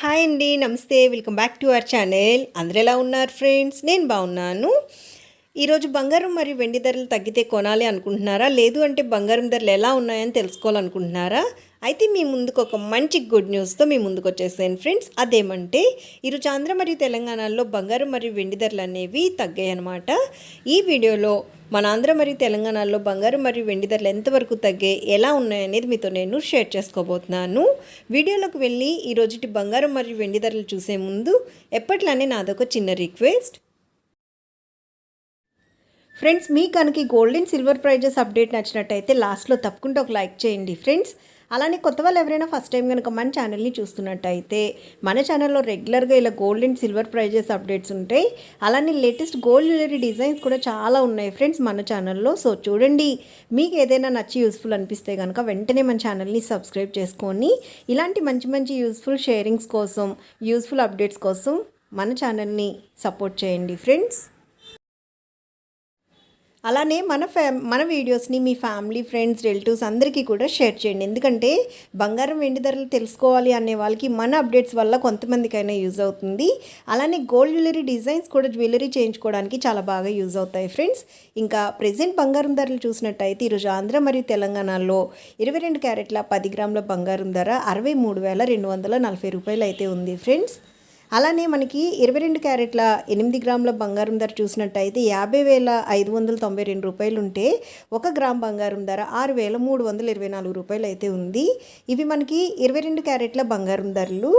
Hi అండి నమస్తే welcome back to our channel. అందరు ఎలా ఉన్నారు ఫ్రెండ్స్? నేను బాగున్నాను. ఈరోజు బంగారం మరియు వెండి ధరలు తగ్గితే కొనాలి అనుకుంటున్నారా? లేదు అంటే బంగారం ధరలు ఎలా ఉన్నాయని తెలుసుకోవాలనుకుంటున్నారా? అయితే మీ ముందుకు ఒక మంచి గుడ్ న్యూస్తో మీ ముందుకు వచ్చేసాను ఫ్రెండ్స్. అదేమంటే ఈరోజు ఆంధ్ర మరియు తెలంగాణలో బంగారం మరియు వెండి ధరలు అనేవి తగ్గాయి అనమాట ఈ వీడియోలో మన ఆంధ్ర మరియు తెలంగాణలో బంగారం మరియు వెండి ధరలు ఎంతవరకు తగ్గాయి ఎలా ఉన్నాయనేది మీతో నేను షేర్ చేసుకోబోతున్నాను. వీడియోలోకి వెళ్ళి ఈ రోజుటి బంగారం మరియు వెండి ధరలు చూసే ముందు ఎప్పట్లానే నాదొక చిన్న రిక్వెస్ట్ ఫ్రెండ్స్ మీ కనుక gold and silver prizes update నచ్చినట్టయితే లాస్ట్లో తప్పకుండా ఒక లైక్ చేయండి. ఫ్రెండ్స్ అలానే కొత్త వాళ్ళు ఎవరైనా ఫస్ట్ టైం కనుక మన ఛానల్ని చూస్తున్నట్టయితే మన ఛానల్లో రెగ్యులర్గా ఇలా gold and silver prizes updates ఉంటాయి. అలానే లేటెస్ట్ గోల్డ్ జ్యువెలరీ డిజైన్స్ కూడా చాలా ఉన్నాయి ఫ్రెండ్స్ మన ఛానల్లో సో చూడండి. మీకు ఏదైనా నచ్చి యూస్ఫుల్ అనిపిస్తే కనుక వెంటనే మన ఛానల్ని సబ్స్క్రైబ్ చేసుకొని ఇలాంటి మంచి మంచి యూస్ఫుల్ షేరింగ్స్ కోసం యూస్ఫుల్ అప్డేట్స్ కోసం మన ఛానల్ని సపోర్ట్ చేయండి. ఫ్రెండ్స్ అలానే మన ఫ్యా మన వీడియోస్ని మీ ఫ్యామిలీ ఫ్రెండ్స్ రిలేటివ్స్ అందరికీ కూడా షేర్ చేయండి. ఎందుకంటే బంగారం వెండి ధరలు తెలుసుకోవాలి అనే వాళ్ళకి మన అప్డేట్స్ వల్ల కొంతమందికైనా యూజ్ అవుతుంది. అలానే గోల్డ్ జ్యువెలరీ డిజైన్స్ కూడా జ్యువెలరీ చేయించుకోవడానికి చాలా బాగా యూజ్ అవుతాయి ఫ్రెండ్స్. ఇంకా ప్రజెంట్ బంగారం ధరలు చూసినట్టయితే ఈరోజు ఆంధ్ర మరియు తెలంగాణలో ఇరవై రెండు క్యారెట్ల పది గ్రాముల బంగారం ధర అరవై మూడు వేల రెండు వందల నలభై రూపాయలు అయితే ఉంది ఫ్రెండ్స్. అలానే మనకి ఇరవై రెండు క్యారెట్ల ఎనిమిది గ్రాముల బంగారం ధర చూసినట్టయితే యాభై వేల ఐదు వందల తొంభై రెండు రూపాయలు ఉంటే ఒక గ్రామ్ బంగారం ధర ఆరు వేల మూడు వందల ఇరవై నాలుగు రూపాయలు అయితే ఉంది. ఇవి మనకి ఇరవై రెండు క్యారెట్ల బంగారం ధరలు.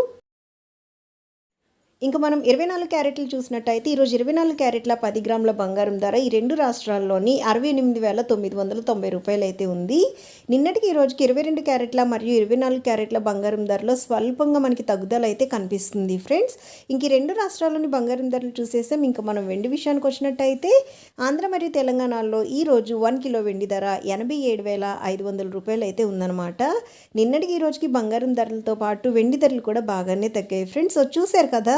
ఇంకా మనం ఇరవై నాలుగు క్యారెట్లు చూసినట్టయితే ఈరోజు ఇరవై నాలుగు క్యారెట్ల పది గ్రాముల బంగారం ధర ఈ రెండు రాష్ట్రాల్లోని అరవై ఎనిమిది వేల తొమ్మిది వందల తొంభై రూపాయలు అయితే ఉంది. నిన్నటికి ఈ రోజుకి ఇరవై రెండు క్యారెట్ల మరియు ఇరవై నాలుగు క్యారెట్ల బంగారం ధరలో స్వల్పంగా మనకి తగ్గుదల అయితే కనిపిస్తుంది ఫ్రెండ్స్. ఇంక ఈ రెండు రాష్ట్రాల్లోని బంగారం ధరలు చూసేసాం. ఇంకా మనం వెండి విషయానికి వచ్చినట్టయితే ఆంధ్ర మరియు తెలంగాణలో ఈ రోజు వన్ కిలో వెండి ధర ఎనభై ఏడు వేల ఐదు వందల రూపాయలు అయితే ఉందన్నమాట. నిన్నటికి ఈ రోజుకి బంగారం ధరలతో పాటు వెండి ధరలు కూడా బాగానే తగ్గాయి ఫ్రెండ్స్. చూశారు కదా